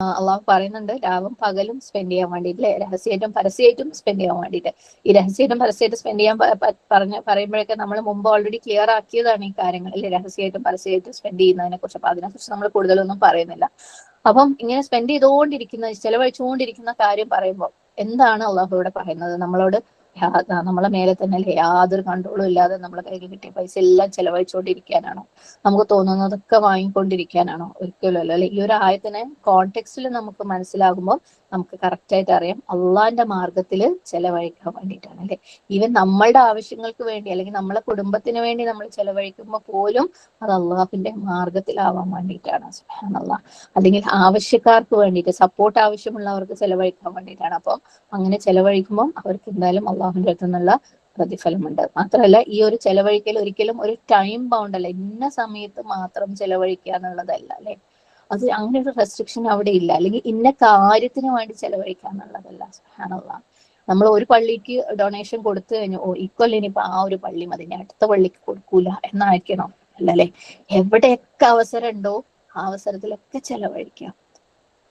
അള്ളാഹു പറയുന്നുണ്ട് രാവും പകലും സ്പെൻഡ് ചെയ്യാൻ വേണ്ടിയിട്ട് അല്ലെ രഹസ്യമായിട്ടും പരസ്യമായിട്ടും സ്പെൻഡ് ചെയ്യാൻ വേണ്ടിയിട്ട്. ഈ രഹസ്യമായിട്ടും പരസ്യമായിട്ടും സ്പെൻഡ് ചെയ്യാൻ പറഞ്ഞ പറയുമ്പോഴൊക്കെ നമ്മൾ മുമ്പ് ഓൾറെഡി ക്ലിയർ ആക്കിയതാണ് ഈ കാര്യങ്ങൾ അല്ലെ രഹസ്യമായിട്ടും പരസ്യമായിട്ടും സ്പെൻഡ് ചെയ്യുന്നതിനെ കുറിച്ച്. അപ്പൊ അതിനെക്കുറിച്ച് നമ്മൾ കൂടുതലൊന്നും പറയുന്നില്ല. അപ്പം ഇങ്ങനെ സ്പെൻഡ് ചെയ്തുകൊണ്ടിരിക്കുന്ന ചെലവഴിച്ചുകൊണ്ടിരിക്കുന്ന കാര്യം പറയുമ്പോൾ എന്താണ് അള്ളാഹു ഇവിടെ പറയുന്നത്? നമ്മളോട് നമ്മളെ മേലെ തന്നെ യാതൊരു കൺട്രോളും ഇല്ലാതെ നമ്മളെ കയ്യിൽ കിട്ടിയ പൈസ എല്ലാം ചെലവഴിച്ചുകൊണ്ടിരിക്കാനാണോ നമുക്ക് തോന്നുന്നതൊക്കെ വാങ്ങിക്കൊണ്ടിരിക്കാനാണോ? ഒരിക്കലും അല്ലെ ഈ ഒരു ആയത്തിനെ കോണ്ടെക്സ്റ്റിൽ നമുക്ക് മനസ്സിലാകുമ്പോൾ നമുക്ക് കറക്റ്റ് ആയിട്ട് അറിയാം. അള്ളാന്റെ മാർഗത്തിൽ ചെലവഴിക്കാൻ വേണ്ടിയിട്ടാണ് അല്ലെ? ഈവൻ നമ്മളുടെ ആവശ്യങ്ങൾക്ക് വേണ്ടി അല്ലെങ്കിൽ നമ്മളെ കുടുംബത്തിന് വേണ്ടി നമ്മൾ ചെലവഴിക്കുമ്പോൾ പോലും അത് അള്ളാഹുവിന്റെ മാർഗത്തിലാവാൻ വേണ്ടിയിട്ടാണ്. സുഹാനുള്ള അല്ലെങ്കിൽ ആവശ്യക്കാർക്ക് വേണ്ടിയിട്ട് സപ്പോർട്ട് ആവശ്യമുള്ളവർക്ക് ചെലവഴിക്കാൻ വേണ്ടിയിട്ടാണ്. അപ്പം അങ്ങനെ ചെലവഴിക്കുമ്പോൾ അവർക്ക് എന്തായാലും അള്ളാഹുവിന്റെ അടുത്ത് നിന്നുള്ള പ്രതിഫലമുണ്ട്. മാത്രമല്ല ഈ ഒരു ചെലവഴിക്കൽ ഒരിക്കലും ഒരു ടൈം ബൗണ്ട് അല്ല. ഇന്ന സമയത്ത് മാത്രം ചെലവഴിക്കുക എന്നുള്ളതല്ല അല്ലെ? അത് അങ്ങനെ ഒരു റെസ്ട്രിക്ഷൻ അവിടെ ഇല്ല. അല്ലെങ്കിൽ ഇന്ന കാര്യത്തിന് വേണ്ടി ചെലവഴിക്കുക എന്നുള്ളതല്ല. സുബ്ഹാനല്ലാഹ് നമ്മൾ ഒരു പള്ളിക്ക് ഡൊണേഷൻ കൊടുത്തു കഴിഞ്ഞു ഓ ഇക്കൊല്ലം ഇനിയിപ്പോ ആ ഒരു പള്ളി മതി. ഞാൻ അടുത്ത പള്ളിക്ക് കൊടുക്കൂല എന്നായിരിക്കണം. അല്ലല്ലേ? എവിടെയൊക്കെ അവസരം ഉണ്ടോ ആ അവസരത്തിലൊക്കെ ചെലവഴിക്കാം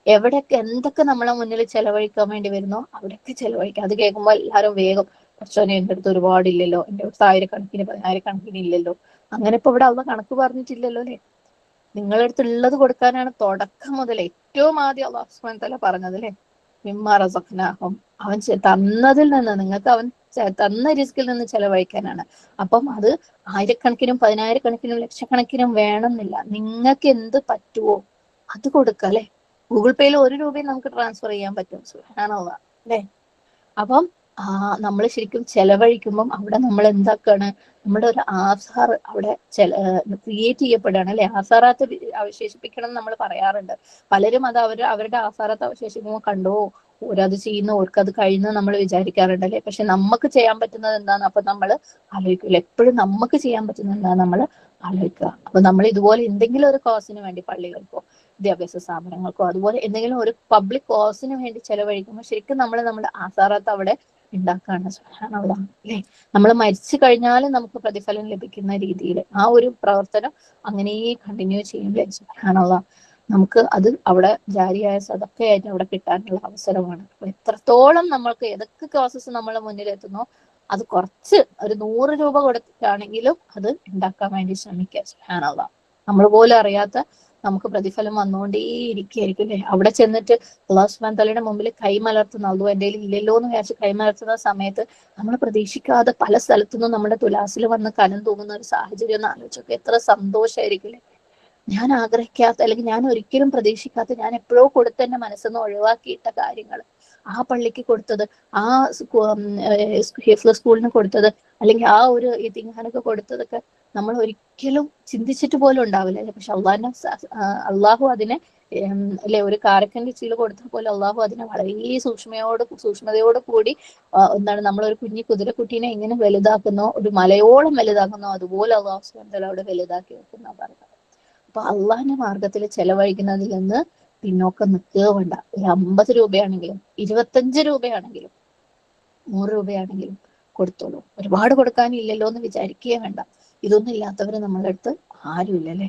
എവിടെയൊക്കെ എന്തൊക്കെ നമ്മളെ മുന്നിൽ ചെലവഴിക്കാൻ വേണ്ടി വരുന്നോ അവിടെയൊക്കെ ചെലവഴിക്കാം അത് കേൾക്കുമ്പോൾ എല്ലാവരും വേഗം കുറച്ചോനെ എന്റെ അടുത്ത് ഒരുപാടില്ലല്ലോ. എന്റെ അടുത്ത് ആയിരക്കണക്കിന് പതിനായിരക്കണക്കിന് ഇല്ലല്ലോ. അങ്ങനെ ഇപ്പൊ ഇവിടെ അവ കണക്ക് പറഞ്ഞിട്ടില്ലല്ലോ അല്ലെ? നിങ്ങളുടെ അടുത്ത് ഉള്ളത് കൊടുക്കാനാണ് തുടക്കം മുതൽ ഏറ്റവും ആദ്യം അള്ളാഹു സുബ്ഹാനഹു തആല പറഞ്ഞത് അല്ലെ മിമ്മ റസഖ്നാഹും. അവൻ തന്നതിൽ നിന്ന് നിങ്ങൾക്ക് അവൻ തന്ന റിസ്കിൽ നിന്ന് ചെലവഴിക്കാനാണ്. അപ്പം അത് ആയിരക്കണക്കിനും പതിനായിരക്കണക്കിനും ലക്ഷക്കണക്കിനും വേണമെന്നില്ല. നിങ്ങൾക്ക് എന്ത് പറ്റുമോ അത് കൊടുക്കുക അല്ലെ? ഗൂഗിൾ പേയിൽ ഒരു രൂപയും നമുക്ക് ട്രാൻസ്ഫർ ചെയ്യാൻ പറ്റും. സുഹാനുള്ള അല്ലെ? അപ്പം നമ്മൾ ശരിക്കും ചെലവഴിക്കുമ്പം അവിടെ നമ്മൾ എന്താക്കാണ്? നമ്മുടെ ഒരു ആധാർ അവിടെ ക്രിയേറ്റ് ചെയ്യപ്പെടുകയാണ് അല്ലെ? ആസാറാത്ത് അവശേഷിപ്പിക്കണം എന്ന് നമ്മൾ പറയാറുണ്ട്. പലരും അത് അവർ അവരുടെ ആസാറാത്ത് അവശേഷിക്കുമ്പോൾ കണ്ടോ? ഓരത് ചെയ്യുന്ന ഓർക്ക് അത് കഴിയുന്ന നമ്മൾ വിചാരിക്കാറുണ്ട് അല്ലെ? പക്ഷെ നമുക്ക് ചെയ്യാൻ പറ്റുന്നത് എന്താണ് അപ്പൊ നമ്മൾ ആലോചിക്കില്ല എപ്പോഴും നമുക്ക് ചെയ്യാൻ പറ്റുന്നത് എന്താണ് നമ്മൾ ആലോചിക്കുക. അപ്പൊ നമ്മൾ ഇതുപോലെ എന്തെങ്കിലും ഒരു കോസിന് വേണ്ടി പള്ളികൾക്കോ വിദ്യാഭ്യാസ സ്ഥാപനങ്ങൾക്കോ അതുപോലെ എന്തെങ്കിലും ഒരു പബ്ലിക് കോസിന് വേണ്ടി ചെലവഴിക്കുമ്പോൾ ശരിക്കും നമ്മൾ നമ്മുടെ ആസാറാത്ത് അവിടെ ഉണ്ടാക്കാണ്. സുബ്ഹാനല്ലാ. അല്ലേ നമ്മൾ മരിച്ചു കഴിഞ്ഞാലും നമുക്ക് പ്രതിഫലം ലഭിക്കുന്ന രീതിയിൽ ആ ഒരു പ്രവർത്തനം അങ്ങനെ കണ്ടിന്യൂ ചെയ്യുമ്പോൾ സുഹാനുള്ള നമുക്ക് അത് അവിടെ ജാരിയായ സദക്കയായിട്ട് അവിടെ കിട്ടാനുള്ള അവസരമാണ്. എത്രത്തോളം നമ്മൾക്ക് ഏതൊക്കെ ക്ലാസസ് നമ്മളെ മുന്നിൽ എത്തുന്നോ അത് കുറച്ച് ഒരു നൂറ് രൂപ കൊടുത്തിട്ടാണെങ്കിലും അത് ഉണ്ടാക്കാൻ വേണ്ടി ശ്രമിക്കുക. സുഹാനുള്ള നമ്മൾ പോലും അറിയാത്ത നമുക്ക് പ്രതിഫലം വന്നുകൊണ്ടേ ഇരിക്കുകയായിരിക്കും അല്ലെ? അവിടെ ചെന്നിട്ട് അള്ളാഹു സുബാൻ തലയുടെ മുമ്പിൽ കൈമലർത്തുന്ന അള്ളു എന്റെ ഇല്ലല്ലോ എന്ന് വിചാരിച്ച് കൈമലർത്തുന്ന സമയത്ത് നമ്മൾ പ്രതീക്ഷിക്കാതെ പല സ്ഥലത്തുനിന്നും നമ്മുടെ തുലാസിൽ വന്ന് കനം തൂങ്ങുന്ന ഒരു സാഹചര്യം ഒന്ന് ആലോചിച്ചൊക്കെ എത്ര സന്തോഷമായിരിക്കും അല്ലെ? ഞാൻ ആഗ്രഹിക്കാത്ത അല്ലെങ്കിൽ ഞാൻ ഒരിക്കലും പ്രതീക്ഷിക്കാത്ത ഞാൻ എപ്പോഴോ കൊടുത്ത എന്റെ മനസ്സിന്ന് ഒഴിവാക്കിയിട്ട കാര്യങ്ങൾ. ആ പള്ളിക്ക് കൊടുത്തത് ആ ഹിഫ്ല സ്കൂളിന് കൊടുത്തത് അല്ലെങ്കിൽ ആ ഒരു തിങ്ങാനൊക്കെ കൊടുത്തതൊക്കെ നമ്മൾ ഒരിക്കലും ചിന്തിച്ചിട്ട് പോലും ഉണ്ടാവില്ല. അല്ലെ പക്ഷെ അള്ളാഹിനെ അള്ളാഹു അതിനെ അല്ലെ ഒരു കാരക്കന്റെ ചീല കൊടുത്ത പോലെ അള്ളാഹു അതിനെ വളരെ സൂക്ഷ്മയോട് സൂക്ഷ്മതയോട് കൂടി എന്താണ് നമ്മൾ ഒരു കുഞ്ഞി കുതിരക്കുട്ടീനെ എങ്ങനെ വലുതാക്കുന്നോ ഒരു മലയോളം വലുതാക്കുന്നോ അതുപോലെ അള്ളാഹു അവിടെ വലുതാക്കി വെക്കുന്ന പറയുന്നത്. അപ്പൊ അള്ളാഹിന്റെ മാർഗത്തിൽ ചെലവഴിക്കുന്നതിൽ നിന്ന് പിന്നോക്കം നിൽക്കുക വേണ്ട. ഒരു അമ്പത് രൂപയാണെങ്കിലും ഇരുപത്തഞ്ച് രൂപയാണെങ്കിലും നൂറ് രൂപയാണെങ്കിലും കൊടുത്തോളൂ. ഒരുപാട് കൊടുക്കാനില്ലല്ലോ എന്ന് വിചാരിക്കുകയേ വേണ്ട. ഇതൊന്നും ഇല്ലാത്തവര് നമ്മളുടെ അടുത്ത് ആരുമില്ല അല്ലെ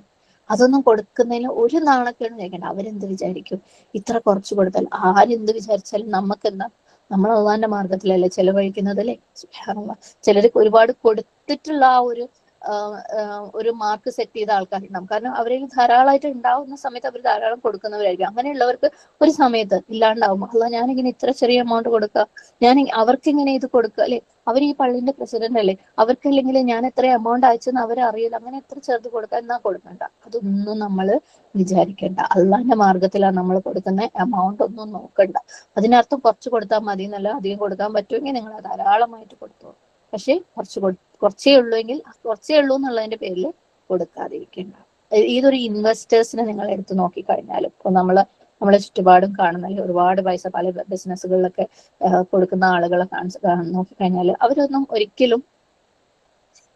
അതൊന്നും കൊടുക്കുന്നതിന് ഒരു നാണക്കേട് ചോദിക്കേണ്ടത് അവരെന്ത് വിചാരിക്കും? ഇത്ര കുറച്ച് കൊടുത്താൽ ആരെന്ത് വിചാരിച്ചാലും നമുക്ക് എന്താ നമ്മൾ അള്ളാന്റെ മാർഗത്തിലല്ലേ ചെലവഴിക്കുന്നത് അല്ലേ സുബ്ഹാനല്ലാഹ്. ചിലർക്ക് ഒരുപാട് കൊടുത്തിട്ടുള്ള ആ ഒരു ഒരു മാർക്ക് സെറ്റ് ചെയ്ത ആൾക്കാരുണ്ടാവും. കാരണം അവരിൽ ധാരാളമായിട്ട് ഉണ്ടാവുന്ന സമയത്ത് അവർ ധാരാളം കൊടുക്കുന്നവരായിരിക്കും. അങ്ങനെയുള്ളവർക്ക് ഒരു സമയത്ത് ഇല്ലാണ്ടാവും അല്ല ഞാനിങ്ങനെ ഇത്ര ചെറിയ എമൗണ്ട് കൊടുക്കുക ഞാൻ അവർക്കിങ്ങനെ ഇത് കൊടുക്കുക അല്ലെ? അവർ ഈ പള്ളിന്റെ പ്രസിഡന്റ് അല്ലേ? അവർക്കല്ലെങ്കിൽ ഞാൻ എത്ര എമൗണ്ട് അയച്ചെന്ന് അവരെ അറിയില്ല. അങ്ങനെ എത്ര ചെറുത് കൊടുക്കാൻ എന്നാ കൊടുക്കണ്ട. അതൊന്നും നമ്മൾ വിചാരിക്കേണ്ട. അള്ളാന്റെ മാർഗത്തിലാണ് നമ്മൾ കൊടുക്കുന്ന എമൗണ്ട് ഒന്നും നോക്കണ്ട. അതിനർത്ഥം കുറച്ച് കൊടുത്താൽ മതി എന്നല്ല അധികം കൊടുക്കാൻ പറ്റുമെങ്കിൽ നിങ്ങൾ ധാരാളമായിട്ട് കൊടുത്തോളൂ. പക്ഷെ കുറച്ച് കുറച്ചേ ഉള്ളൂ എങ്കിൽ കുറച്ചേ ഉള്ളൂ എന്നുള്ളതിന്റെ പേരിൽ കൊടുക്കാതിരിക്കേണ്ട. ഏതൊരു ഇൻവെസ്റ്റേഴ്സിനെ നിങ്ങൾ എടുത്ത് നോക്കിക്കഴിഞ്ഞാലും ഇപ്പൊ നമ്മൾ നമ്മളെ ചുറ്റുപാടും കാണുന്ന ഒരുപാട് പൈസ പല ബിസിനസ്സുകളിലൊക്കെ കൊടുക്കുന്ന ആളുകളെ കാണിച്ച് കഴിഞ്ഞാൽ അവരൊന്നും ഒരിക്കലും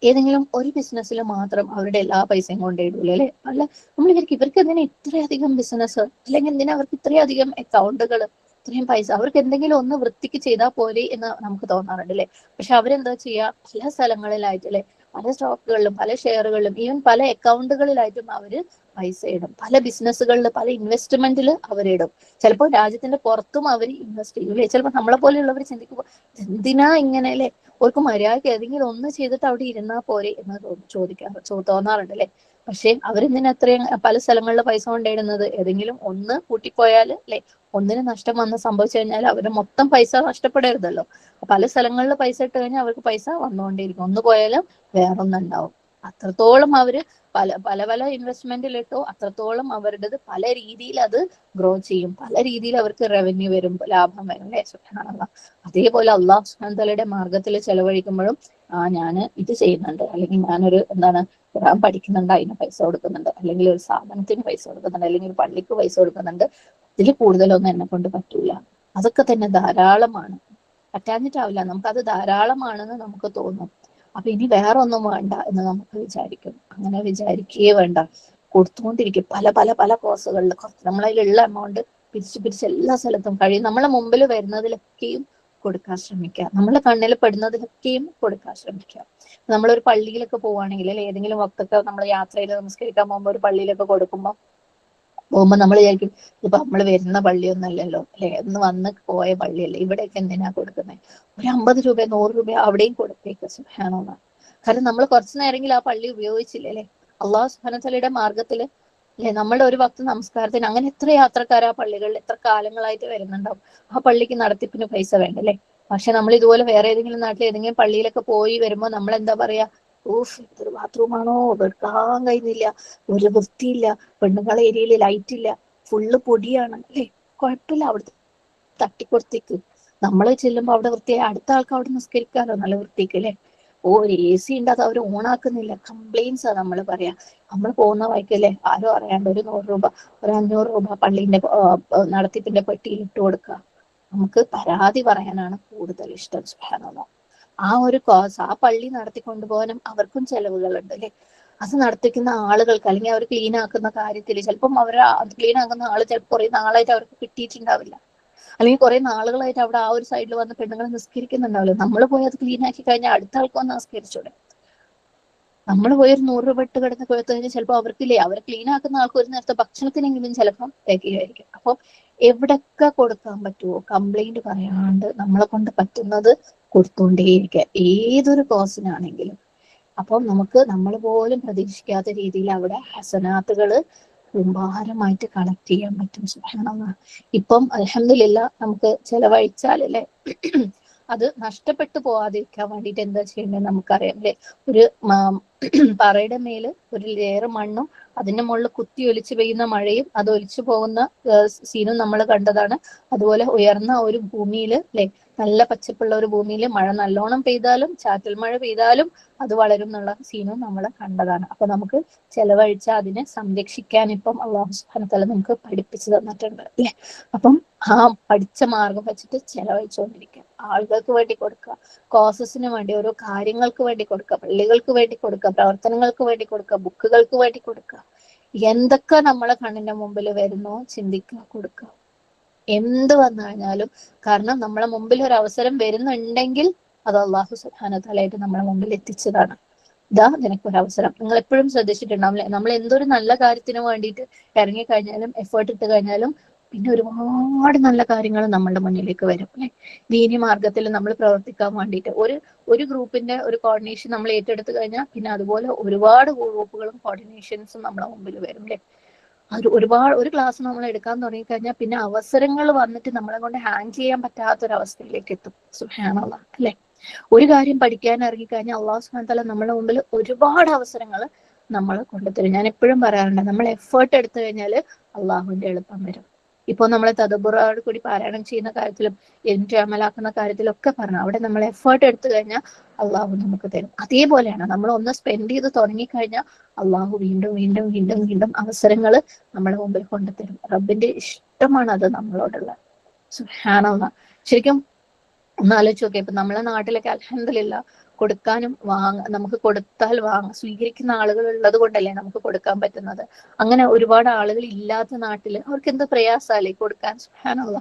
ഏതെങ്കിലും ഒരു ബിസിനസ്സിൽ മാത്രം അവരുടെ എല്ലാ പൈസയും കൊണ്ടിടൂല അല്ലെ? അല്ല നമ്മൾ ഇവർക്ക് ഇവർക്ക് എന്തിനാ ഇത്രയധികം ബിസിനസ് അല്ലെങ്കിൽ എന്തിനാ അവർക്ക് ഇത്രയധികം അക്കൗണ്ടുകൾ ഇത്രയും പൈസ. അവർക്ക് എന്തെങ്കിലും ഒന്ന് വൃത്തിക്ക് ചെയ്താൽ പോലെ എന്ന് നമുക്ക് തോന്നാറുണ്ട് അല്ലെ? പക്ഷെ അവരെന്താ ചെയ്യാ? പല സ്ഥലങ്ങളിലായിട്ട് അല്ലെ? പല സ്റ്റോക്കുകളിലും പല ഷെയറുകളിലും ഈവൻ പല അക്കൗണ്ടുകളിലായിട്ടും അവർ പൈസ ഇടും. പല ബിസിനസ്സുകളിൽ പല ഇൻവെസ്റ്റ്മെന്റിൽ അവരിടും ചിലപ്പോൾ രാജ്യത്തിന്റെ പുറത്തും അവർ ഇൻവെസ്റ്റ് ചെയ്യും അല്ലെ? ചിലപ്പോൾ നമ്മളെ പോലെയുള്ളവർ ചിന്തിക്കുമ്പോൾ എന്തിനാ ഇങ്ങനെ അല്ലെ? അവർക്ക് മര്യാദയ്ക്ക് ഏതെങ്കിലും ഒന്ന് ചെയ്തിട്ട് അവിടെ ഇരുന്നാ പോരെ എന്ന് ചോദിക്കാറ് തോന്നാറുണ്ട് അല്ലെ? പക്ഷെ അവരെന്തിനാ അത്രയും പല സ്ഥലങ്ങളിൽ പൈസ കൊണ്ടിടുന്നത് ഏതെങ്കിലും ഒന്ന് കൂട്ടിപ്പോയാൽ അല്ലെ ഒന്നിന് നഷ്ടം വന്ന് സംഭവിച്ചു കഴിഞ്ഞാൽ അവർ മൊത്തം പൈസ നഷ്ടപ്പെടരുതല്ലോ. പല സ്ഥലങ്ങളിൽ പൈസ ഇട്ട് കഴിഞ്ഞാൽ അവർക്ക് പൈസ വന്നുകൊണ്ടേയിരിക്കും ഒന്ന് പോയാലും വേറൊന്നുണ്ടാവും. അത്രത്തോളം അവർ പല പല പല ഇൻവെസ്റ്റ്മെന്റിലിട്ടോ അത്രത്തോളം അവരുടേത് പല രീതിയിൽ അത് ഗ്രോ ചെയ്യും. പല രീതിയിൽ അവർക്ക് റവന്യൂ വരും ലാഭം വരും അല്ലെ? അതേപോലെ അള്ളാഹു സുബ്ഹാനഹു തലയുടെ മാർഗത്തിൽ ചെലവഴിക്കുമ്പോഴും ആ ഞാൻ ഇത് ചെയ്യുന്നുണ്ട്. അല്ലെങ്കിൽ ഞാനൊരു എന്താണ് ഖുർആൻ പഠിക്കുന്നുണ്ട് അതിന് പൈസ കൊടുക്കുന്നുണ്ട് അല്ലെങ്കിൽ ഒരു സാധനത്തിന് പൈസ കൊടുക്കുന്നുണ്ട് അല്ലെങ്കിൽ ഒരു പള്ളിക്ക് പൈസ കൊടുക്കുന്നുണ്ട്. ഇതിൽ കൂടുതലൊന്നും എന്നെ കൊണ്ട് പറ്റൂല. അതൊക്കെ തന്നെ ധാരാളമാണ്. പറ്റാഞ്ഞിട്ടാവില്ല നമുക്കത് ധാരാളമാണെന്ന് നമുക്ക് തോന്നും. അപ്പൊ ഇനി വേറെ ഒന്നും വേണ്ട എന്ന് നമുക്ക് വിചാരിക്കും. അങ്ങനെ വിചാരിക്കുകയേ വേണ്ട. കൊടുത്തുകൊണ്ടിരിക്കും. പല പല പല കോഴ്സുകളിൽ നമ്മളതിലുള്ള എമൗണ്ട് പിരിച്ചു പിരിച്ച് എല്ലാ സ്ഥലത്തും കഴിയും. നമ്മളെ മുമ്പിൽ വരുന്നതിലൊക്കെയും കൊടുക്കാൻ ശ്രമിക്കുക. നമ്മളെ കണ്ണിൽ പെടുന്നതൊക്കെയും കൊടുക്കാൻ ശ്രമിക്കുക. നമ്മളൊരു പള്ളിയിലൊക്കെ പോവുകയാണെങ്കിൽ ഏതെങ്കിലും വക്തൊക്കെ നമ്മൾ യാത്രയിൽ നമസ്കരിക്കാൻ പോകുമ്പോൾ ഒരു പള്ളിയിലൊക്കെ കൊടുക്കുമ്പോൾ പോകുമ്പോൾ നമ്മൾ വിചാരിക്കും ഇപ്പൊ നമ്മൾ വരുന്ന പള്ളിയൊന്നും അല്ലല്ലോ അല്ലെ ഒന്ന് വന്ന് പോയ പള്ളിയല്ലേ ഇവിടെയൊക്കെ എന്തിനാ കൊടുക്കുന്നത് ഒരു അമ്പത് രൂപ നൂറ് രൂപ അവിടെയും കൊടുത്തേക്ക്. സുഹാനോന്നാണ് കാരണം നമ്മൾ കുറച്ചു നേരമെങ്കിലും ആ പള്ളി ഉപയോഗിച്ചില്ലേ അല്ലെ? അള്ളാഹു സുഹാനത്തലയുടെ മാർഗത്തിൽ അല്ലെ? നമ്മളുടെ ഒരു ഭക്ത നമസ്കാരത്തിന് അങ്ങനെ എത്ര യാത്രക്കാർ ആ പള്ളികളിൽ എത്ര കാലങ്ങളായിട്ട് വരുന്നുണ്ടാവും? ആ പള്ളിക്ക് നടത്തിപ്പിന് പൈസ വേണ്ടല്ലേ പക്ഷെ നമ്മൾ ഇതുപോലെ വേറെ ഏതെങ്കിലും നാട്ടിൽ ഏതെങ്കിലും പള്ളിയിലൊക്കെ പോയി വരുമ്പോൾ നമ്മൾ എന്താ പറയാ ഊഫ് ഇതൊരു ബാത്റൂമാണോ? വെക്കാൻ കഴിയുന്നില്ല. ഒരു വൃത്തിയില്ല. പെണ്ണുങ്ങളെ ഏരിയയിൽ ലൈറ്റ് ഇല്ല. ഫുള്ള് പൊടിയാണ്. അല്ലേ? കുഴപ്പമില്ല. അവിടുത്തെ തട്ടിക്കൊടുത്തേക്ക്. നമ്മൾ ചെല്ലുമ്പോൾ അവിടെ വൃത്തിയായി അടുത്ത ആൾക്ക് അവിടെ നിസ്കരിക്കാലോ? നല്ല വൃത്തിക്ക് അല്ലേ? ഓ എ സി ഉണ്ട് അവർ ഓണാക്കുന്നില്ല. കംപ്ലൈൻസ് ആണ് നമ്മൾ പറയാ. നമ്മൾ പോകുന്ന വഴിക്കല്ലേ ആരും അറിയാണ്ട് ഒരു നൂറ് രൂപ ഒരു അഞ്ഞൂറ് രൂപ പള്ളീന്റെ നടത്തിപ്പിന്റെ പെട്ടിയിൽ ഇട്ട് കൊടുക്കുക നമുക്ക് പരാതി പറയാനാണ് കൂടുതൽ ഇഷ്ടം സുഹാനോ ആ ഒരു കോസ് ആ പള്ളി നടത്തിക്കൊണ്ടു പോകാനും അവർക്കും ചെലവുകളുണ്ട് അല്ലെ? അത് നടത്തിക്കുന്ന ആളുകൾക്ക് അല്ലെങ്കിൽ അവർ ക്ലീൻ ആക്കുന്ന കാര്യത്തിൽ ചിലപ്പം അവർ ക്ലീൻ ആക്കുന്ന ആൾ ചിലപ്പോൾ കുറെ നാളായിട്ട് അവർക്ക് കിട്ടിയിട്ടുണ്ടാവില്ല. അല്ലെങ്കിൽ കുറെ നാളുകളായിട്ട് അവിടെ ആ ഒരു സൈഡിൽ വന്ന് പെണ്ണുങ്ങൾ നിസ്കരിക്കുന്നുണ്ടാവില്ല? നമ്മൾ പോയി അത് ക്ലീൻ ആക്കി കഴിഞ്ഞാൽ അടുത്ത ആൾക്ക് വന്ന് നിസ്കരിച്ചൂടെ നമ്മൾ പോയി ഒരു നൂറ് രൂപ ഇട്ട് കിടന്ന് കൊടുത്തു കഴിഞ്ഞാൽ ചിലപ്പോൾ അവർക്കില്ലേ? അവരെ ക്ലീൻ ആക്കുന്ന ആൾക്ക് ഒരു നേരത്തെ ഭക്ഷണത്തിനെങ്കിലും ചിലപ്പം തികയായിരിക്കും. അപ്പോൾ എവിടൊക്കെ കൊടുക്കാൻ പറ്റുമോ കംപ്ലൈന്റ് പറയാണ്ട് നമ്മളെ കൊണ്ട് പറ്റുന്നത് കൊടുത്തുകൊണ്ടേയിരിക്കുക ഏതൊരു കോസിനാണെങ്കിലും അപ്പം നമുക്ക് നമ്മൾ പോലും പ്രതീക്ഷിക്കാത്ത രീതിയിൽ അവിടെ ഹസനാത്തുകൾ കുംഭാരമായിട്ട് കളക്ട് ചെയ്യാൻ പറ്റും. സുബ്ഹാനല്ലാഹ് ഇപ്പം അലഹമില്ല നമുക്ക് ചെലവഴിച്ചാൽ അല്ലെ അത് നഷ്ടപ്പെട്ടു പോവാതിരിക്കാൻ വേണ്ടിയിട്ട് എന്താ ചെയ്യേണ്ടത് നമുക്കറിയാം അല്ലെ? ഒരു പറയുടെ മേൽ ഒരു ലെയർ മണ്ണും അതിന്റെ മുകളിൽ കുത്തി ഒലിച്ചു പെയ്യുന്ന മഴയും അത് ഒലിച്ചു പോകുന്ന സീനും നമ്മൾ കണ്ടതാണ്. അതുപോലെ ഉയർന്ന ഒരു ഭൂമിയിൽ അല്ലെ നല്ല പച്ചപ്പുള്ള ഒരു ഭൂമിയിൽ മഴ നല്ലോണം പെയ്താലും ചാറ്റൽ മഴ പെയ്താലും അത് വളരും എന്നുള്ള സീനും നമ്മൾ കണ്ടതാണ്. അപ്പൊ നമുക്ക് ചെലവഴിച്ച അതിനെ സംരക്ഷിക്കാൻ ഇപ്പം അള്ളാഹു സുബ്ഹാനഹു നമുക്ക് പഠിപ്പിച്ചു തന്നിട്ടുണ്ട് അല്ലെ അപ്പം ആ പഠിച്ച മാർഗം വെച്ചിട്ട് ചെലവഴിച്ചുകൊണ്ടിരിക്കുക ആളുകൾക്ക് വേണ്ടി കൊടുക്കുക കോസസിന് വേണ്ടി ഓരോ കാര്യങ്ങൾക്ക് വേണ്ടി കൊടുക്കുക പള്ളികൾക്ക് വേണ്ടി കൊടുക്കുക പ്രവർത്തനങ്ങൾക്ക് വേണ്ടി കൊടുക്കുക ബുക്കുകൾക്ക് വേണ്ടി കൊടുക്കുക എന്തൊക്കെ നമ്മളെ കണ്ണിന്റെ മുമ്പിൽ വരുന്നോ ചിന്തിക്കുക കൊടുക്കുക എന്ത് വന്നു കഴിഞ്ഞാലും കാരണം നമ്മളെ മുമ്പിൽ ഒരു അവസരം വരുന്നുണ്ടെങ്കിൽ അത് അള്ളാഹു സുഹാന തലായിട്ട് നമ്മളെ മുമ്പിൽ എത്തിച്ചതാണ്. ഇതാ നിനക്കൊരു അവസരം. നിങ്ങൾ എപ്പോഴും ശ്രദ്ധിച്ചിട്ടുണ്ടാവും അല്ലെ? നമ്മൾ എന്തൊരു നല്ല കാര്യത്തിന് വേണ്ടിയിട്ട് ഇറങ്ങി കഴിഞ്ഞാലും എഫേർട്ട് ഇട്ട് കഴിഞ്ഞാലും പിന്നെ ഒരുപാട് നല്ല കാര്യങ്ങൾ നമ്മളുടെ മുന്നിലേക്ക് വരും അല്ലെ? ദീനി മാർഗത്തിൽ നമ്മൾ പ്രവർത്തിക്കാൻ വേണ്ടിയിട്ട് ഒരു ഒരു ഗ്രൂപ്പിന്റെ ഒരു കോർഡിനേഷൻ നമ്മൾ ഏറ്റെടുത്ത് കഴിഞ്ഞാൽ പിന്നെ അതുപോലെ ഒരുപാട് ഗ്രൂപ്പുകളും കോർഡിനേഷൻസും നമ്മളെ മുമ്പിൽ വരും അല്ലെ? അത് ഒരുപാട് ഒരു ക്ലാസ് നമ്മൾ എടുക്കാൻ തുടങ്ങി കഴിഞ്ഞാൽ പിന്നെ അവസരങ്ങൾ വന്നിട്ട് നമ്മളെ കൊണ്ട് ഹാങ് ചെയ്യാൻ പറ്റാത്തൊരവസ്ഥയിലേക്ക് എത്തും. സുഹാനുള്ള അല്ലെ? ഒരു കാര്യം പഠിക്കാൻ ഇറങ്ങി കഴിഞ്ഞാൽ അള്ളാഹു സുഹാൻ തല നമ്മുടെ മുമ്പിൽ ഒരുപാട് അവസരങ്ങൾ നമ്മൾ കൊണ്ടുതരും ഞാൻ എപ്പോഴും പറയാറുണ്ട് നമ്മൾ എഫേർട്ട് എടുത്തു കഴിഞ്ഞാൽ അള്ളാഹുവിന്റെ എളുപ്പം വരും. ഇപ്പോൾ നമ്മൾ തദബുറോട് കൂടി പാരായണം ചെയ്യുന്ന കാര്യത്തിലും എനിക്ക് അമലാക്കുന്ന കാര്യത്തിലൊക്കെ പറഞ്ഞു. അവിടെ നമ്മൾ എഫേർട്ട് എടുത്തു കഴിഞ്ഞാൽ അള്ളാഹു നമുക്ക് തരും. അതേപോലെയാണ് നമ്മൾ ഒന്ന് സ്പെൻഡ് ചെയ്ത് തുടങ്ങിക്കഴിഞ്ഞാൽ അള്ളാഹു വീണ്ടും വീണ്ടും വീണ്ടും വീണ്ടും അവസരങ്ങൾ നമ്മുടെ മുമ്പിൽ കൊണ്ടുതരും. റബ്ബിന്റെ ഇഷ്ടമാണ് അത് നമ്മളോടുള്ള. സുഹാനുള്ള ശരിക്കും ഒന്ന് ആലോചിച്ച് നോക്കിയപ്പോ നമ്മളെ നാട്ടിലൊക്കെ അലഹമില്ല കൊടുക്കാനും വാങ്ങ നമുക്ക് കൊടുത്താൽ വാങ്ങ സ്വീകരിക്കുന്ന ആളുകൾ ഉള്ളത് കൊണ്ടല്ലേ നമുക്ക് കൊടുക്കാൻ പറ്റുന്നത്. അങ്ങനെ ഒരുപാട് ആളുകൾ ഇല്ലാത്ത നാട്ടിൽ അവർക്ക് എന്ത് പ്രയാസമല്ലേ കൊടുക്കാൻ? സുഹാനുള്ള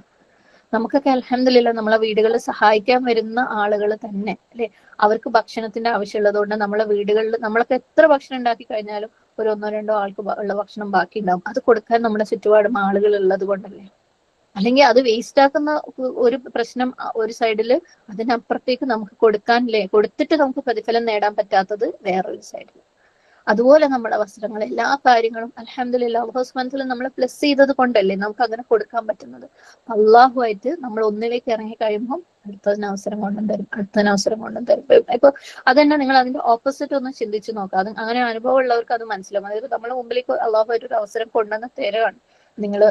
നമുക്കൊക്കെ അലഹമില്ല നമ്മളെ വീടുകളിൽ സഹായിക്കാൻ വരുന്ന ആളുകൾ തന്നെ അല്ലെ? അവർക്ക് ഭക്ഷണത്തിന്റെ ആവശ്യമുള്ളത് കൊണ്ട് നമ്മളെ വീടുകളിൽ നമ്മളൊക്കെ എത്ര ഭക്ഷണം ഉണ്ടാക്കി കഴിഞ്ഞാലും ഒരു ഒന്നോ രണ്ടോ ആൾക്ക് ഉള്ള ഭക്ഷണം ബാക്കി ഉണ്ടാവും അത് കൊടുക്കാൻ നമ്മുടെ ചുറ്റുപാടും ആളുകൾ ഉള്ളത് കൊണ്ടല്ലേ. അല്ലെങ്കിൽ അത് വേസ്റ്റ് ആക്കുന്ന ഒരു പ്രശ്നം ഒരു സൈഡിൽ അതിനപ്പുറത്തേക്ക് നമുക്ക് കൊടുക്കാനില്ലേ? കൊടുത്തിട്ട് നമുക്ക് പ്രതിഫലം നേടാൻ പറ്റാത്തത് വേറൊരു സൈഡിൽ അതുപോലെ നമ്മുടെ വസ്ത്രങ്ങൾ എല്ലാ കാര്യങ്ങളും അലഹമില്ല അള്ളാഹുസ്മാനത്തിൽ നമ്മൾ പ്ലസ് ചെയ്തത് കൊണ്ടല്ലേ നമുക്ക് അങ്ങനെ കൊടുക്കാൻ പറ്റുന്നത്. അള്ളാഹുമായിട്ട് നമ്മൾ ഒന്നിലേക്ക് ഇറങ്ങി കഴിയുമ്പോൾ അടുത്തതിന് അവസരം കൊണ്ടും തരും അടുത്തതിന് അവസരം കൊണ്ടും തരും. ഇപ്പൊ- ഇപ്പൊ അതന്നെ നിങ്ങൾ അതിന്റെ ഓപ്പോസിറ്റ് ഒന്ന് ചിന്തിച്ചു നോക്കുക അത് അങ്ങനെ അനുഭവം ഉള്ളവർക്ക് അത് മനസ്സിലാവും. അതായത് നമ്മുടെ മുമ്പിലേക്ക് അള്ളാഹുമായിട്ട് ഒരു അവസരം കൊണ്ടുവന്ന് തരുകയാണ് നിങ്ങൾ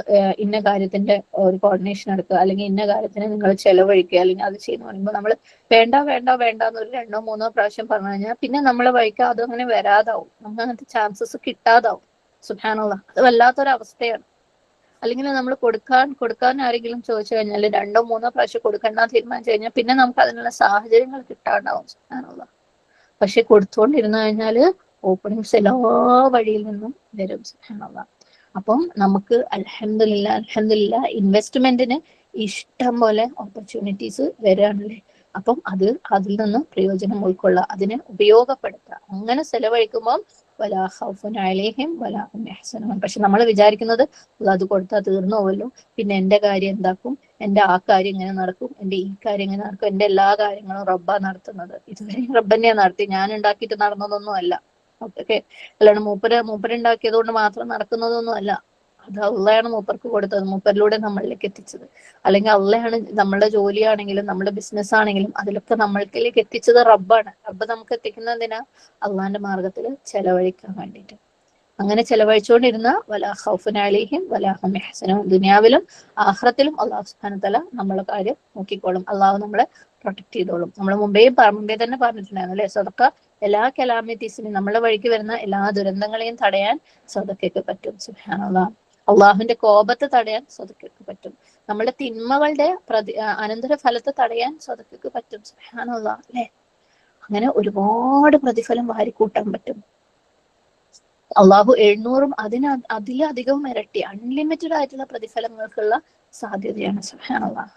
ഇന്ന കാര്യത്തിന്റെ ഒരു കോർഡിനേഷൻ എടുക്കുക അല്ലെങ്കിൽ ഇന്ന കാര്യത്തിന് നിങ്ങൾ ചെലവഴിക്കുക അല്ലെങ്കിൽ അത് ചെയ്യുന്ന പറയുമ്പോൾ നമ്മൾ വേണ്ട വേണ്ട വേണ്ട എന്നൊരു രണ്ടോ മൂന്നോ പ്രാവശ്യം പറഞ്ഞു കഴിഞ്ഞാൽ പിന്നെ നമ്മൾ വഴിക്കുക അത് അങ്ങനെ വരാതാവും. നമുക്ക് അങ്ങനത്തെ ചാൻസസ് കിട്ടാതാവും. സുഖാനുള്ള അത് വല്ലാത്തൊരു അവസ്ഥയാണ് അല്ലെങ്കിൽ നമ്മൾ കൊടുക്കാൻ കൊടുക്കാൻ ആരെങ്കിലും ചോദിച്ചു കഴിഞ്ഞാൽ രണ്ടോ മൂന്നോ പ്രാവശ്യം കൊടുക്കണ്ട തീരുമാനിച്ചു കഴിഞ്ഞാൽ പിന്നെ നമുക്ക് അതിനുള്ള സാഹചര്യങ്ങൾ കിട്ടാണ്ടാവും. സുഖാനുള്ള പക്ഷെ കൊടുത്തുകൊണ്ടിരുന്നു കഴിഞ്ഞാൽ ഓപ്പണിങ്സ് എല്ലാ വഴിയിൽ നിന്നും വരും. സുഹാനുള്ള അപ്പം നമുക്ക് അലഹമില്ല അലഹമില്ല ഇൻവെസ്റ്റ്മെന്റിന് ഇഷ്ടം പോലെ ഓപ്പർച്യൂണിറ്റീസ് വരികയാണല്ലേ അപ്പം അത് അതിൽ നിന്ന് പ്രയോജനം ഉൾക്കൊള്ളുക അതിനെ ഉപയോഗപ്പെടുത്തുക അങ്ങനെ ചെലവഴിക്കുമ്പോൾ വലാ ഹൗഫുൻ അലൈഹിം വലാ ഹും യഹ്സനൂൻ. പക്ഷെ നമ്മൾ വിചാരിക്കുന്നത് "അള്ളാ, അത് കൊടുത്താൽ തീർന്നു പോവല്ലോ പിന്നെ എന്റെ കാര്യം എന്താക്കും? എന്റെ ആ കാര്യം ഇങ്ങനെ നടക്കും? എന്റെ ഈ കാര്യം ഇങ്ങനെ നടക്കും? എന്റെ എല്ലാ കാര്യങ്ങളും റബ്ബാ നടത്തുന്നത്. ഇതുവരെ റബ്ബന്നെയാ നടത്തി ഞാൻ ഉണ്ടാക്കിയിട്ട് നടന്നതൊന്നും അല്ല. ഓക്കെ അല്ലാണ്ട് മൂപ്പര് മൂപ്പരുണ്ടാക്കിയത് കൊണ്ട് മാത്രം നടക്കുന്നതൊന്നും അല്ല അത് അള്ളയാണ് മൂപ്പർക്ക് കൊടുത്തത്. മൂപ്പരിലൂടെ നമ്മളിലേക്ക് എത്തിച്ചത്. അല്ലെങ്കിൽ അള്ളയാണ് നമ്മുടെ ജോലിയാണെങ്കിലും നമ്മുടെ ബിസിനസ് ആണെങ്കിലും അതിലൊക്കെ നമ്മൾക്കിലേക്ക് എത്തിച്ചത് റബ്ബാണ്. റബ്ബ് നമുക്ക് എത്തിക്കുന്നത് എന്തിനാ? അള്ളാന്റെ മാർഗത്തിൽ ചെലവഴിക്കാൻ വേണ്ടിയിട്ട്. അങ്ങനെ ചെലവഴിച്ചുകൊണ്ടിരുന്ന വലാ ഖൗഫുൻ അലൈഹിം വലാ ഹും ദുനിയാവിലും ആഹ്റത്തിലും അള്ളാഹു സുബ്ഹാനഹു തആല നമ്മളെ കാര്യം നോക്കിക്കോളും. അള്ളാഹു നമ്മളെ പ്രൊട്ടക്ട് ചെയ്തോളും. നമ്മൾ മുമ്പേ മുമ്പേ തന്നെ പറഞ്ഞിട്ടുണ്ടായിരുന്നു അല്ലെ? സദക്ക എല്ലാ കലാമിറ്റീസിനും നമ്മളെ വഴിക്ക് വരുന്ന എല്ലാ ദുരന്തങ്ങളെയും തടയാൻ സദക്കയ്ക്ക് പറ്റും. സുബ്ഹാനല്ലാഹ് അള്ളാഹുവിന്റെ കോപത്തെ തടയാൻ സദക്കയ്ക്ക് പറ്റും. നമ്മുടെ തിന്മകളുടെ പ്രതി അനന്തര ഫലത്തെ തടയാൻ സദക്കയ്ക്ക് പറ്റും. സുബ്ഹാനല്ലാഹ് അല്ലേ? അങ്ങനെ ഒരുപാട് പ്രതിഫലം വാരിക്കൂട്ടാൻ പറ്റും. അള്ളാഹു എഴുന്നൂറും അതിന് അതിലധികവും ഇരട്ടി അൺലിമിറ്റഡ് ആയിട്ടുള്ള പ്രതിഫലങ്ങൾക്കുള്ള സാധ്യതയാണ്. സുബ്ഹാനല്ലാഹ്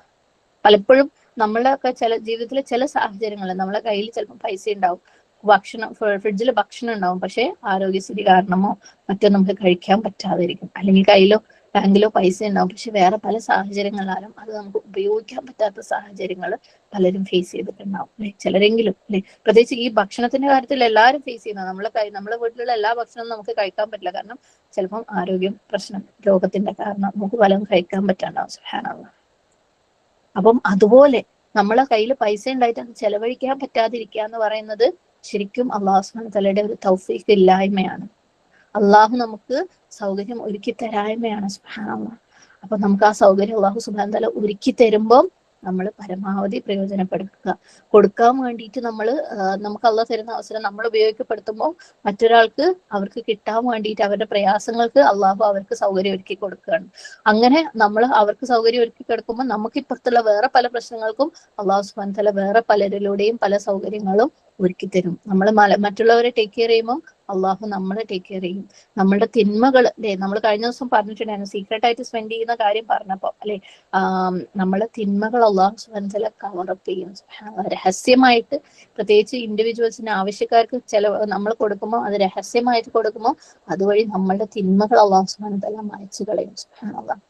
പലപ്പോഴും നമ്മളൊക്കെ ചില ജീവിതത്തിലെ ചില സാഹചര്യങ്ങൾ നമ്മളെ കയ്യിൽ ചിലപ്പോൾ പൈസ ഉണ്ടാവും. ഭക്ഷണം ഫ്രിഡ്ജിൽ ഭക്ഷണം ഉണ്ടാവും. പക്ഷെ ആരോഗ്യസ്ഥിതി കാരണമോ മറ്റോ നമുക്ക് കഴിക്കാൻ പറ്റാതിരിക്കും. അല്ലെങ്കിൽ കയ്യിലോ ബാങ്കിലോ പൈസ ഉണ്ടാവും. പക്ഷെ വേറെ പല സാഹചര്യങ്ങളാലും അത് നമുക്ക് ഉപയോഗിക്കാൻ പറ്റാത്ത സാഹചര്യങ്ങൾ പലരും ഫേസ് ചെയ്തിട്ടുണ്ടാവും. അല്ലെ? ചിലരെങ്കിലും അല്ലെ? പ്രത്യേകിച്ച് ഈ ഭക്ഷണത്തിന്റെ കാര്യത്തിൽ എല്ലാവരും ഫേസ് ചെയ്യുന്നത് നമ്മളെ നമ്മളെ വീട്ടിലുള്ള എല്ലാ ഭക്ഷണവും നമുക്ക് കഴിക്കാൻ പറ്റില്ല. കാരണം ചിലപ്പം ആരോഗ്യം പ്രശ്നം രോഗത്തിന്റെ കാരണം നമുക്ക് പലതും കഴിക്കാൻ പറ്റാണ്ടാവും. സുബ്ഹാനല്ലാഹ്. അപ്പം അതുപോലെ നമ്മളെ കയ്യിൽ പൈസ ഉണ്ടായിട്ട് അത് ചെലവഴിക്കാൻ പറ്റാതിരിക്കുക എന്ന് പറയുന്നത് ശരിക്കും അള്ളാഹു തലയുടെ ഒരു തൗഫീഖ് ഇല്ലായ്മയാണ്. അള്ളാഹു നമുക്ക് സൗകര്യം ഒരുക്കി തരായ്മയാണ് സുഹാന അപ്പൊ നമുക്ക് ആ സൗകര്യം അള്ളാഹു സുബാൻ തല ഒരുക്കി തരുമ്പം നമ്മൾ പരമാവധി പ്രയോജനപ്പെടുത്തുക. കൊടുക്കാൻ വേണ്ടിയിട്ട് നമ്മൾ നമുക്ക് അള്ളാഹ് തരുന്ന അവസരം നമ്മൾ ഉപയോഗപ്പെടുത്തുമ്പോൾ മറ്റൊരാൾക്ക് അവർക്ക് കിട്ടാൻ വേണ്ടിയിട്ട് അവരുടെ പ്രയാസങ്ങൾക്ക് അള്ളാഹു അവർക്ക് സൗകര്യം ഒരുക്കി കൊടുക്കുകയാണ്. അങ്ങനെ നമ്മൾ അവർക്ക് സൗകര്യം ഒരുക്കി കൊടുക്കുമ്പോൾ നമുക്ക് ഇപ്പുറത്തുള്ള വേറെ പല പ്രശ്നങ്ങൾക്കും അള്ളാഹു സുബാൻ തല വേറെ പലരിലൂടെയും പല സൗകര്യങ്ങളും ഒരുക്കി തരും നമ്മൾ മറ്റുള്ളവരെ ടേക്ക് കെയർ ചെയ്യുമ്പോൾ അള്ളാഹു നമ്മളെ ടേക്ക് കെയർ ചെയ്യും നമ്മളുടെ തിന്മകൾ അല്ലെ നമ്മൾ കഴിഞ്ഞ ദിവസം പറഞ്ഞിട്ടുണ്ടായിരുന്നു സീക്രട്ട് ആയിട്ട് സ്പെൻഡ് ചെയ്യുന്ന കാര്യം പറഞ്ഞപ്പോ അല്ലെ നമ്മളെ തിന്മകൾ അള്ളാഹു സുബാൻ തല കവറപ്പ് ചെയ്യും. രഹസ്യമായിട്ട് പ്രത്യേകിച്ച് ഇൻഡിവിജ്വൽസിന് ആവശ്യക്കാർക്ക് ചില നമ്മൾ കൊടുക്കുമ്പോൾ അത് രഹസ്യമായിട്ട് കൊടുക്കുമ്പോൾ അതുവഴി നമ്മളുടെ തിന്മകൾ അള്ളാഹു സുബാൻ തല മായച്ചു കളയും സുബ്ഹാനല്ലാഹ്.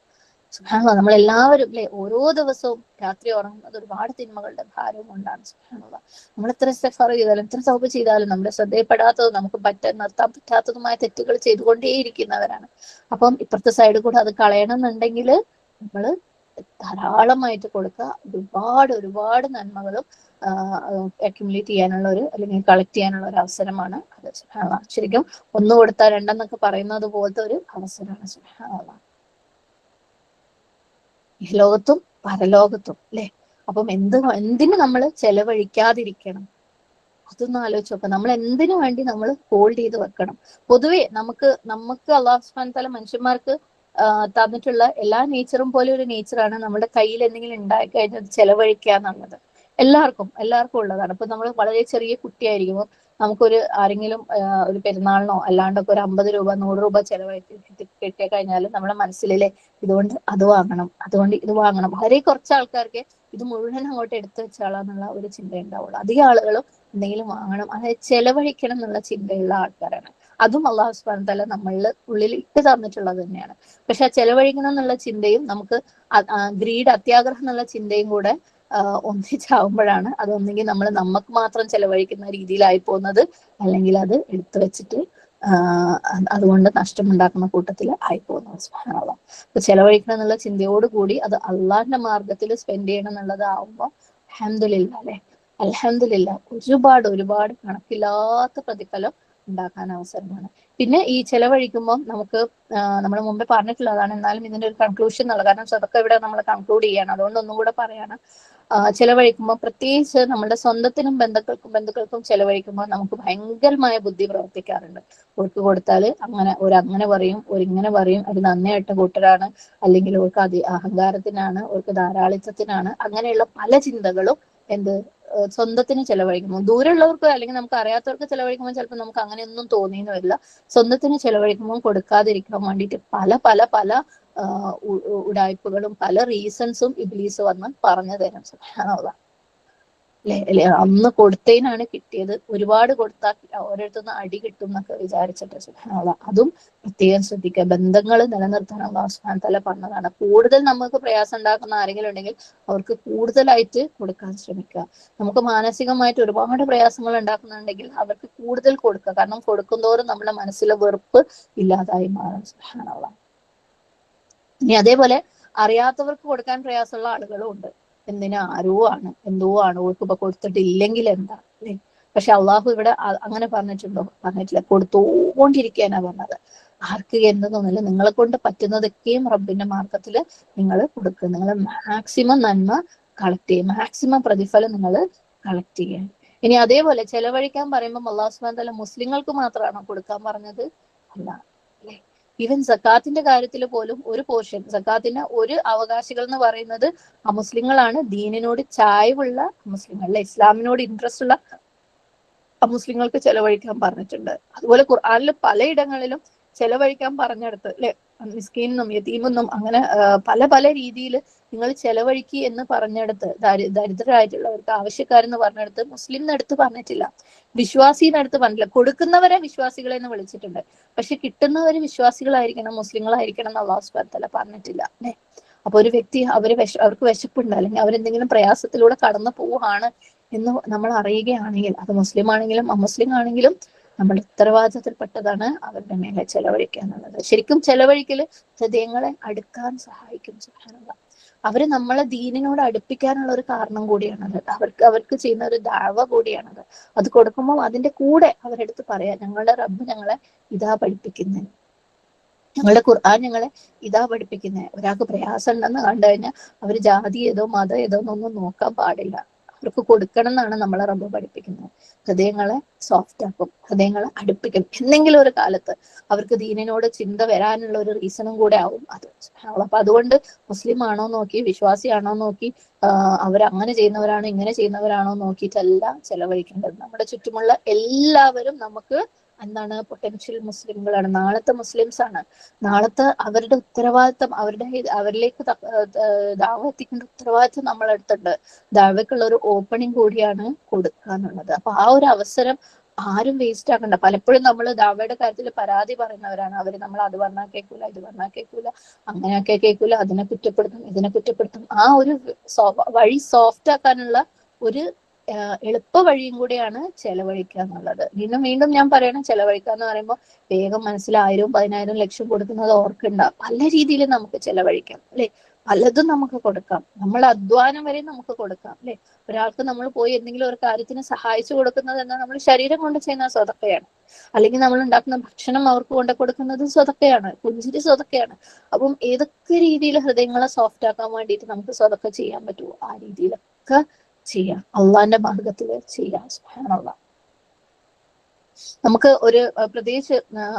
സുബ്ഹാനല്ലാഹ് നമ്മളെല്ലാവരും അല്ലെ ഓരോ ദിവസവും രാത്രി ഉറങ്ങുന്നത് ഒരുപാട് തിന്മകളുടെ ഭാരവും കൊണ്ടാണ് സുഹാനുള്ള നമ്മൾ എത്ര സെഫർ ചെയ്താലും എത്ര സൗഭ ചെയ്താലും നമ്മുടെ ശ്രദ്ധയപ്പെടാത്തതും നമുക്ക് പറ്റ നിർത്താൻ പറ്റാത്തതുമായ തെറ്റുകൾ ചെയ്തുകൊണ്ടേയിരിക്കുന്നവരാണ്. അപ്പം ഇപ്പുറത്തെ സൈഡ് കൂടെ അത് കളയണം എന്നുണ്ടെങ്കിൽ നമ്മൾ ധാരാളമായിട്ട് കൊടുക്കുക. ഒരുപാട് ഒരുപാട് നന്മകളും അക്യുമുലേറ്റ് ചെയ്യാനുള്ള ഒരു അല്ലെങ്കിൽ കളക്ട് ചെയ്യാനുള്ള ഒരു അവസരമാണ് അത് ശരിക്കും ഒന്ന് കൊടുത്താൽ രണ്ടെന്നൊക്കെ പറയുന്നത് പോലത്തെ ഒരു അവസരമാണ് സുബ്ഹാനല്ലാഹ്. ലോകത്തും പരലോകത്തും അല്ലെ? അപ്പം എന്ത് എന്തിന് നമ്മൾ ചെലവഴിക്കാതിരിക്കണം? അതൊന്നും ആലോചിച്ച് നോക്കാം. നമ്മൾ എന്തിനു വേണ്ടി നമ്മൾ ഹോൾഡ് ചെയ്ത് വെക്കണം? പൊതുവെ നമുക്ക് നമുക്ക് അള്ളാഹു സുബ്ഹാനഹു തആല മനുഷ്യന്മാർക്ക് തന്നിട്ടുള്ള എല്ലാ നേച്ചറും പോലെ ഒരു നേച്ചറാണ് നമ്മുടെ കയ്യിൽ എന്തെങ്കിലും ഉണ്ടായി കഴിഞ്ഞാൽ ചെലവഴിക്കുക എന്നുള്ളത് എല്ലാവർക്കും എല്ലാവർക്കും ഉള്ളതാണ്. ഇപ്പൊ നമ്മൾ വളരെ ചെറിയ കുട്ടിയായിരിക്കുമ്പോൾ നമുക്കൊരു ആരെങ്കിലും ഒരു പെരുന്നാളിനോ അല്ലാണ്ടൊക്കെ ഒരു അമ്പത് രൂപ നൂറ് രൂപ ചെലവഴിച്ച് കിട്ടിയ കഴിഞ്ഞാൽ നമ്മുടെ മനസ്സിലെ ഇതുകൊണ്ട് അത് വാങ്ങണം അതുകൊണ്ട് ഇത് വാങ്ങണം. വളരെ കുറച്ച് ആൾക്കാർക്ക് ഇത് മുഴുവൻ അങ്ങോട്ട് എടുത്തു വെച്ചാളാന്നുള്ള ഒരു ചിന്ത ഉണ്ടാവുള്ളൂ അധികം ആളുകളും എന്തെങ്കിലും വാങ്ങണം അതായത് ചെലവഴിക്കണം എന്നുള്ള ചിന്തയുള്ള ആൾക്കാരാണ്. അതും അള്ളാഹു സുബാൻ തല നമ്മളിൽ ഉള്ളിൽ ഇട്ട് തന്നിട്ടുള്ളത് തന്നെയാണ്. പക്ഷെ ആ ചെലവഴിക്കണം എന്നുള്ള ചിന്തയും നമുക്ക് ഗ്രീഡ് അത്യാഗ്രഹം എന്നുള്ള ചിന്തയും കൂടെ ഒന്നിച്ചാവുമ്പോഴാണ് അതൊന്നെങ്കിൽ നമ്മൾ നമുക്ക് മാത്രം ചെലവഴിക്കുന്ന രീതിയിലായി പോകുന്നത് അല്ലെങ്കിൽ അത് എടുത്തു വെച്ചിട്ട് അതുകൊണ്ട് നഷ്ടമുണ്ടാക്കുന്ന കൂട്ടത്തിൽ ആയി പോകുന്നത് സുഹാനുള്ള അപ്പൊ ചെലവഴിക്കണം എന്നുള്ള ചിന്തയോട് കൂടി അത് അള്ളാഹിന്റെ മാർഗത്തിൽ സ്പെൻഡ് ചെയ്യണം എന്നുള്ളത് ആവുമ്പോൾ അഹമ്മദില്ല അല്ലെ? അലഹമില്ല ഒരുപാട് ഒരുപാട് കണക്കില്ലാത്ത പ്രതിഫലം ഉണ്ടാക്കാൻ അവസരമാണ്. പിന്നെ ഈ ചെലവഴിക്കുമ്പോൾ നമുക്ക് നമ്മൾ മുമ്പേ പറഞ്ഞിട്ടുള്ളതാണ് എന്നാലും ഇതിന്റെ ഒരു കൺക്ലൂഷൻ എന്നുള്ള. കാരണം ഇവിടെ നമ്മൾ കൺക്ലൂഡ് ചെയ്യാണ്. അതുകൊണ്ട് ഒന്നും കൂടെ പറയാണ്. ചെലവഴിക്കുമ്പോൾ പ്രത്യേകിച്ച് നമ്മുടെ സ്വന്തത്തിനും ബന്ധുക്കൾക്കും ബന്ധുക്കൾക്കും ചെലവഴിക്കുമ്പോൾ നമുക്ക് ഭയങ്കരമായ ബുദ്ധി പ്രവർത്തിക്കാറുണ്ട്. ഓർക്ക് കൊടുത്താൽ അങ്ങനെ ഒരു അങ്ങനെ പറയും ഒരു ഇങ്ങനെ പറയും ഒരു നന്നായിട്ട് കൂട്ടരാണ് അല്ലെങ്കിൽ ഓർക്ക് അതി അഹങ്കാരത്തിനാണ് ഓർക്ക് ധാരാളിത്തത്തിനാണ് അങ്ങനെയുള്ള പല ചിന്തകളും എന്ത് സ്വന്തത്തിന് ചെലവഴിക്കുമ്പോൾ ദൂരമുള്ളവർക്ക് അല്ലെങ്കിൽ നമുക്ക് അറിയാത്തവർക്ക് ചെലവഴിക്കുമ്പോൾ ചിലപ്പോൾ നമുക്ക് അങ്ങനെയൊന്നും തോന്നിയെന്ന് വരില്ല. സ്വന്തത്തിന് ചെലവഴിക്കുമ്പോൾ കൊടുക്കാതിരിക്കാൻ വേണ്ടിയിട്ട് പല പല പല ഉടായ്പകളും പല റീസൺസും ഇബ്ലീസ് വന്ന് പറഞ്ഞു തരാം. സുഹാനുള്ള അന്ന് കൊടുത്തതിനാണ് കിട്ടിയത്. ഒരുപാട് കൊടുത്താൽ ഓരോരുത്തുനിന്ന് അടി കിട്ടും എന്നൊക്കെ വിചാരിച്ചിട്ട് സുഹാനുള്ള അതും പ്രത്യേകം ശ്രദ്ധിക്കുക. ബന്ധങ്ങൾ നിലനിർത്താൻ അള്ളാഹു സുഹാൻ തല പറഞ്ഞതാണ്. കൂടുതൽ നമുക്ക് പ്രയാസം ഉണ്ടാക്കുന്ന ആരെങ്കിലും ഉണ്ടെങ്കിൽ അവർക്ക് കൂടുതലായിട്ട് കൊടുക്കാൻ ശ്രമിക്കുക. നമുക്ക് മാനസികമായിട്ട് ഒരുപാട് പ്രയാസങ്ങൾ ഉണ്ടാക്കുന്നുണ്ടെങ്കിൽ അവർക്ക് കൂടുതൽ കൊടുക്കുക. കാരണം കൊടുക്കുന്തോറും നമ്മുടെ മനസ്സിലെ വെറുപ്പ് ഇല്ലാതായി മാറും. സുഹാനുള്ള ഇനി അതേപോലെ അറിയാത്തവർക്ക് കൊടുക്കാൻ പ്രയാസമുള്ള ആളുകളും ഉണ്ട്. എന്തിനാ? ആരോ ആണ്. എന്തോ ആണ്. ഓർക്കുമ്പ കൊടുത്തിട്ടില്ലെങ്കിൽ എന്താ? അല്ലേ? പക്ഷെ അള്ളാഹു ഇവിടെ അങ്ങനെ പറഞ്ഞിട്ടുണ്ടോ? പറഞ്ഞിട്ടില്ല. കൊടുത്തോണ്ടിരിക്കാനാ പറഞ്ഞത്. ആർക്ക് എന്തെന്നൊന്നുമില്ല. നിങ്ങളെ കൊണ്ട് പറ്റുന്നതൊക്കെയും റബ്ബിന്റെ മാർഗത്തിൽ നിങ്ങൾ കൊടുക്കുക. നിങ്ങൾ മാക്സിമം നന്മ കളക്ട് ചെയ്യുക. മാക്സിമം പ്രതിഫലം നിങ്ങൾ കളക്ട് ചെയ്യുക. ഇനി അതേപോലെ ചെലവഴിക്കാൻ പറയുമ്പോൾ അള്ളാഹു സുബാൻ തല മുസ്ലിങ്ങൾക്ക് മാത്രമാണോ കൊടുക്കാൻ പറഞ്ഞത്? അല്ല. അല്ലെ? ഈവൻ സക്കാത്തിന്റെ കാര്യത്തിൽ പോലും ഒരു പോർഷൻ സക്കാത്തിന് ഒരു അവകാശികൾ എന്ന് പറയുന്നത് അമുസ്ലിങ്ങളാണ്. ദീനിനോട് ചായവുള്ള മുസ്ലിങ്ങൾ അല്ലെ? ഇസ്ലാമിനോട് ഇൻട്രസ്റ്റ് ഉള്ള മുസ്ലിങ്ങൾക്ക് ചെലവഴിക്കാൻ പറഞ്ഞിട്ടുണ്ട്. അതുപോലെ ഖുർആാനിൽ പലയിടങ്ങളിലും ചെലവഴിക്കാൻ പറഞ്ഞെടുത്ത് അല്ലെ? മിസ്കീനും യതീമെന്നും അങ്ങനെ പല പല രീതിയിൽ നിങ്ങൾ ചെലവഴിക്കി എന്ന് പറഞ്ഞെടുത്ത് ദാരി ദരിദ്രരായിട്ടുള്ളവർക്ക് ആവശ്യക്കാരെന്ന് പറഞ്ഞെടുത്ത് മുസ്ലിം എടുത്ത് പറഞ്ഞിട്ടില്ല. വിശ്വാസിന്നടുത്ത് പറഞ്ഞില്ല കൊടുക്കുന്നവരെ വിശ്വാസികളെ എന്ന് വിളിച്ചിട്ടുണ്ട്. പക്ഷെ കിട്ടുന്നവര് വിശ്വാസികളായിരിക്കണം മുസ്ലിങ്ങളായിരിക്കണം എന്ന് അള്ളാഹു സുബാത്തല പറഞ്ഞിട്ടില്ല അല്ലെ? അപ്പൊ ഒരു വ്യക്തി അവർ വിശ അവർക്ക് വിശപ്പുണ്ട് അല്ലെങ്കിൽ അവരെന്തെങ്കിലും പ്രയാസത്തിലൂടെ കടന്നു പോവുകയാണ് എന്ന് നമ്മൾ അറിയുകയാണെങ്കിൽ അത് മുസ്ലിം ആണെങ്കിലും അമുസ്ലിം ആണെങ്കിലും നമ്മുടെ ഉത്തരവാദിത്തത്തിൽപ്പെട്ടതാണ് അവരുടെ മേലെ ചെലവഴിക്കുക എന്നുള്ളത്. ശരിക്കും ചെലവഴിക്കൽ ഹൃദയങ്ങളെ അടുക്കാൻ സഹായിക്കും സുഹാനുള്ള അവർ നമ്മളെ ദീനിനോട് അടുപ്പിക്കാനുള്ള ഒരു കാരണം കൂടിയാണത്. അവർക്ക് അവർക്ക് ചെയ്യുന്ന ഒരു ദാവ കൂടിയാണത്. അത് കൊടുക്കുമ്പോൾ അതിന്റെ കൂടെ അവരെടുത്ത് പറയാം ഞങ്ങളുടെ റബ്ബ് ഞങ്ങളെ ഇതാ പഠിപ്പിക്കുന്നത് ഞങ്ങളുടെ ഖുർആൻ ഞങ്ങളെ ഇതാ പഠിപ്പിക്കുന്നത് ഒരാൾക്ക് പ്രയാസം ഉണ്ടെന്ന് കണ്ടു കഴിഞ്ഞാൽ അവർ ജാതി ഏതോ മതം ഏതോ എന്നൊന്നും നോക്കാൻ പാടില്ല. അവർക്ക് കൊടുക്കണം എന്നാണ് നമ്മളെ റബ്ബ് പഠിപ്പിക്കുന്നത്. ഹൃദയങ്ങളെ സോഫ്റ്റ് ആക്കും ഹൃദയങ്ങളെ അടുപ്പിക്കും. എന്തെങ്കിലും ഒരു കാലത്ത് അവർക്ക് ദീനിനോട് ചിന്ത വരാനുള്ള ഒരു റീസണും കൂടെ ആവും അത്. അപ്പൊ അതുകൊണ്ട് മുസ്ലിം ആണോ നോക്കി വിശ്വാസിയാണോ നോക്കി അവർ അങ്ങനെ ചെയ്യുന്നവരാണോ ഇങ്ങനെ ചെയ്യുന്നവരാണോ നോക്കിയിട്ടല്ല ചെലവഴിക്കേണ്ടത്. നമ്മുടെ ചുറ്റുമുള്ള എല്ലാവരും നമുക്ക് എന്താണ് പൊട്ടൻഷ്യൽ മുസ്ലിങ്ങളാണ് നാളത്തെ മുസ്ലിംസ് ആണ്. നാളത്തെ അവരുടെ ഉത്തരവാദിത്തം അവരുടെ അവരിലേക്ക് ദാവത്തിക്കേണ്ട ഉത്തരവാദിത്വം നമ്മൾ നമ്മളെടുത്തുണ്ട് ദാവയ്ക്കുള്ള ഒരു ഓപ്പണിംഗ് കൂടിയാണ് കൊടുക്കുക എന്നുള്ളത്. അപ്പൊ ആ ഒരു അവസരം ആരും വേസ്റ്റ് ആക്കണ്ട. പലപ്പോഴും നമ്മൾ ദാവയുടെ കാര്യത്തിൽ പരാതി പറയുന്നവരാണ്. അവർ നമ്മൾ അത് പറഞ്ഞാൽ കേൾക്കൂല ഇത് പറഞ്ഞാൽ കേൾക്കൂല അങ്ങനെയൊക്കെ കേൾക്കൂല അതിനെ കുറ്റപ്പെടുത്തും ഇതിനെ കുറ്റപ്പെടുത്തും. ആ ഒരു വഴി സോഫ്റ്റ് ആക്കാനുള്ള ഒരു എളുപ്പ വഴിയും കൂടിയാണ് ചെലവഴിക്കുക എന്നുള്ളത്. വീണ്ടും വീണ്ടും ഞാൻ പറയണം ചെലവഴിക്കുക എന്ന് പറയുമ്പോൾ വേഗം മനസ്സിൽ ആയിരവും പതിനായിരം ലക്ഷം കൊടുക്കുന്നത് ഓർക്കണ്ട. പല രീതിയിൽ നമുക്ക് ചെലവഴിക്കാം അല്ലെ? പലതും നമുക്ക് കൊടുക്കാം. നമ്മൾ അധ്വാനം വരെ നമുക്ക് കൊടുക്കാം അല്ലെ? ഒരാൾക്ക് നമ്മൾ പോയി എന്തെങ്കിലും ഒരു കാര്യത്തിന് സഹായിച്ചു കൊടുക്കുന്നത് എന്നാൽ നമ്മൾ ശരീരം കൊണ്ട് ചെയ്യുന്ന സ്വതക്കയാണ്. അല്ലെങ്കിൽ നമ്മൾ ഉണ്ടാക്കുന്ന ഭക്ഷണം അവർക്ക് കൊണ്ട് കൊടുക്കുന്നത് സ്വതക്കയാണ് പുഞ്ചിരി സ്വതക്കയാണ്. അപ്പം ഏതൊക്കെ രീതിയിൽ ഹൃദയങ്ങളെ സോഫ്റ്റ് ആക്കാൻ വേണ്ടിയിട്ട് നമുക്ക് സ്വതക്ക ചെയ്യാൻ പറ്റുമോ ആ രീതിയിലൊക്കെ ചെയ്യാം. അള്ളാന്റെ മാർഗത്തിൽ ചെയ്യുക നമുക്ക് ഒരു പ്രത്യേകിച്ച്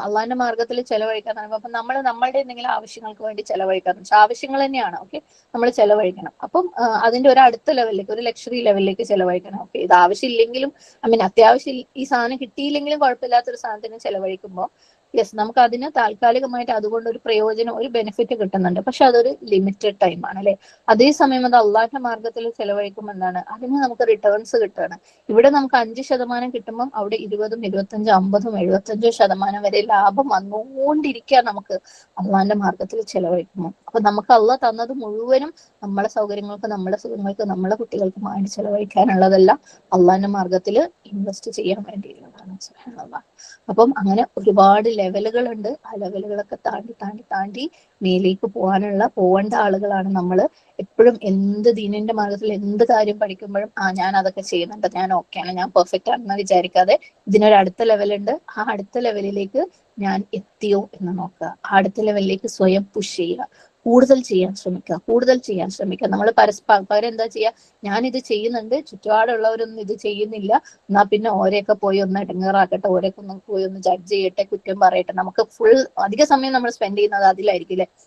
അള്ളാന്റെ മാർഗത്തിൽ ചെലവഴിക്കാൻ അപ്പൊ നമ്മൾ നമ്മളുടെ എന്തെങ്കിലും ആവശ്യങ്ങൾക്ക് വേണ്ടി ചെലവഴിക്കാറുണ്ട് പക്ഷെ ആവശ്യങ്ങൾ തന്നെയാണ്. ഓക്കെ? നമ്മൾ ചെലവഴിക്കണം. അപ്പം അതിന്റെ ഒരു അടുത്ത ലെവലിലേക്ക് ഒരു ലക്ഷറി ലെവലിലേക്ക് ചെലവഴിക്കണം. ഓക്കെ? ഇത് ആവശ്യമില്ലെങ്കിലും ഐ മീൻ അത്യാവശ്യം ഈ സാധനം കിട്ടിയില്ലെങ്കിലും കുഴപ്പമില്ലാത്ത ഒരു സാധനത്തിന് ചെലവഴിക്കുമ്പോൾ യെസ് നമുക്ക് അതിന് താൽക്കാലികമായിട്ട് അതുകൊണ്ട് ഒരു പ്രയോജനം ഒരു ബെനിഫിറ്റ് കിട്ടുന്നുണ്ട്. പക്ഷെ അതൊരു ലിമിറ്റഡ് ടൈം ആണ് അല്ലെ? അതേസമയം അത് അള്ളാഹിന്റെ മാർഗത്തിൽ ചെലവഴിക്കുമ്പോൾ എന്താണ് അതിന് നമുക്ക് റിട്ടേൺസ് കിട്ടുകയാണ്. ഇവിടെ നമുക്ക് അഞ്ച് ശതമാനം കിട്ടുമ്പോൾ അവിടെ ഇരുപതും ഇരുപത്തഞ്ചും അമ്പതും എഴുപത്തഞ്ചും ശതമാനം വരെ ലാഭം വന്നുകൊണ്ടിരിക്കുക നമുക്ക് അള്ളാഹിന്റെ മാർഗത്തിൽ ചെലവഴിക്കുമ്പോൾ അപ്പൊ നമുക്ക് അള്ള തന്നത് മുഴുവനും നമ്മളെ സൗകര്യങ്ങൾക്ക് നമ്മളെ സുഖങ്ങൾക്ക് നമ്മളെ കുട്ടികൾക്ക് വേണ്ടി ചെലവഴിക്കാനുള്ളതെല്ലാം അള്ളാന്റെ മാർഗത്തിൽ ഇൻവെസ്റ്റ് ചെയ്യാൻ വേണ്ടിയുള്ളതാണ്. അപ്പം അങ്ങനെ ഒരുപാട് ലെവലുകൾ ഉണ്ട് ആ ലെവലുകളൊക്കെ താണ്ടി താണ്ടി താണ്ടി മേലേക്ക് പോകാനുള്ള പോകേണ്ട ആളുകളാണ് നമ്മൾ എപ്പോഴും എന്ത് ദീനിന്റെ മാർഗത്തിൽ എന്ത് കാര്യം പഠിക്കുമ്പോഴും ആ ഞാൻ അതൊക്കെ ചെയ്യുന്നുണ്ട് ഞാൻ ഓക്കെയാണ് ഞാൻ പെർഫെക്റ്റ് ആണെന്ന് വിചാരിക്കാതെ ഇതിനൊരു അടുത്ത ലെവലുണ്ട്. ആ അടുത്ത ലെവലിലേക്ക് ഞാൻ എത്തിയോ എന്ന് നോക്കുക. അടുത്ത ലെവലിലേക്ക് സ്വയം പുഷ് ചെയ്യുക. കൂടുതൽ ചെയ്യാൻ ശ്രമിക്കുക കൂടുതൽ ചെയ്യാൻ ശ്രമിക്കുക. നമ്മൾ പരസ്പരം പകരം എന്താ ചെയ്യുക ഞാൻ ഇത് ചെയ്യുന്നുണ്ട് ചുറ്റുപാടുള്ളവരൊന്നും ഇത് ചെയ്യുന്നില്ല. എന്നാ പിന്നെ ഓരെയൊക്കെ പോയി ഒന്ന് ഇടങ്ങേറാക്കട്ടെ ഓരെയൊക്കെ ഒന്ന് പോയി ഒന്ന് ജഡ്ജ് ചെയ്യട്ടെ കുറ്റം പറയട്ടെ. നമുക്ക് ഫുൾ അധിക സമയം നമ്മൾ സ്പെൻഡ് ചെയ്യുന്നത് അതിലായിരിക്കും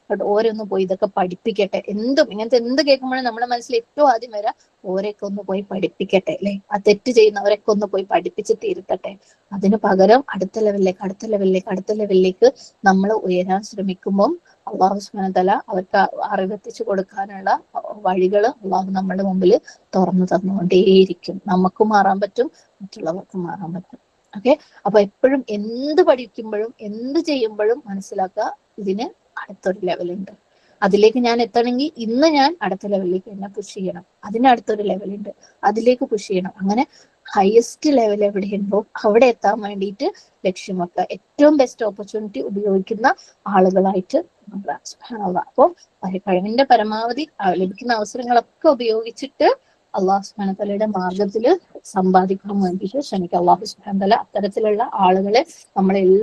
ബട്ട് ഓരോന്ന് പോയി ഇതൊക്കെ പഠിപ്പിക്കട്ടെ. എന്തും ഇങ്ങനത്തെ എന്ത് കേൾക്കുമ്പോഴും നമ്മുടെ മനസ്സിൽ ഏറ്റവും ആദ്യം വരാ ഓരെയൊക്കെ ഒന്ന് പോയി പഠിപ്പിക്കട്ടെ അല്ലെ? ആ തെറ്റ് ചെയ്യുന്നവരൊക്കെ ഒന്ന് പോയി പഠിപ്പിച്ച് തീരുത്തട്ടെ. അതിന് പകരം അടുത്ത ലെവലിലേക്ക് അടുത്ത ലെവലിലേക്ക് അടുത്ത ലെവലിലേക്ക് നമ്മൾ ഉയരാൻ ശ്രമിക്കുമ്പോൾ അള്ളാഹു സുബാനതല അവർക്ക് അറിവെത്തിച്ചു കൊടുക്കാനുള്ള വഴികൾ അള്ളാഹു നമ്മുടെ മുമ്പിൽ തുറന്നു തന്നുകൊണ്ടേയിരിക്കും. നമുക്ക് മാറാൻ പറ്റും മറ്റുള്ളവർക്ക് മാറാൻ പറ്റും. ഓക്കെ അപ്പൊ എപ്പോഴും എന്ത് പഠിക്കുമ്പോഴും എന്ത് ചെയ്യുമ്പോഴും മനസ്സിലാക്കുക ഇതിന് അടുത്തൊരു ലെവലുണ്ട്. അതിലേക്ക് ഞാൻ എത്തണമെങ്കിൽ ഇന്ന് ഞാൻ അടുത്ത ലെവലിലേക്ക് എന്നെ പുഷ് ചെയ്യണം. അതിനടുത്തൊരു ലെവലുണ്ട്. അതിലേക്ക് പുഷ് ചെയ്യണം. അങ്ങനെ ഹയസ്റ്റ് ലെവൽ എവിടെയുണ്ടോ അവിടെ എത്താൻ വേണ്ടിയിട്ട് ലക്ഷ്യം വെക്കുക. ഏറ്റവും ബെസ്റ്റ് ഓപ്പർച്യൂണിറ്റി ഉപയോഗിക്കുന്ന ആളുകളായിട്ട് പര- കഴിവിന്റെ പരമാവധി ലഭിക്കുന്ന അവസരങ്ങളൊക്കെ ഉപയോഗിച്ചിട്ട് അള്ളാഹു സുബാന തലയുടെ മാർഗത്തിൽ സമ്പാദിക്കാൻ വേണ്ടിയിട്ട് ശ്രമിക്കുക. അള്ളാഹു സുബ്ഹാനഹു തല അത്തരത്തിലുള്ള ആളുകളെ നമ്മളെ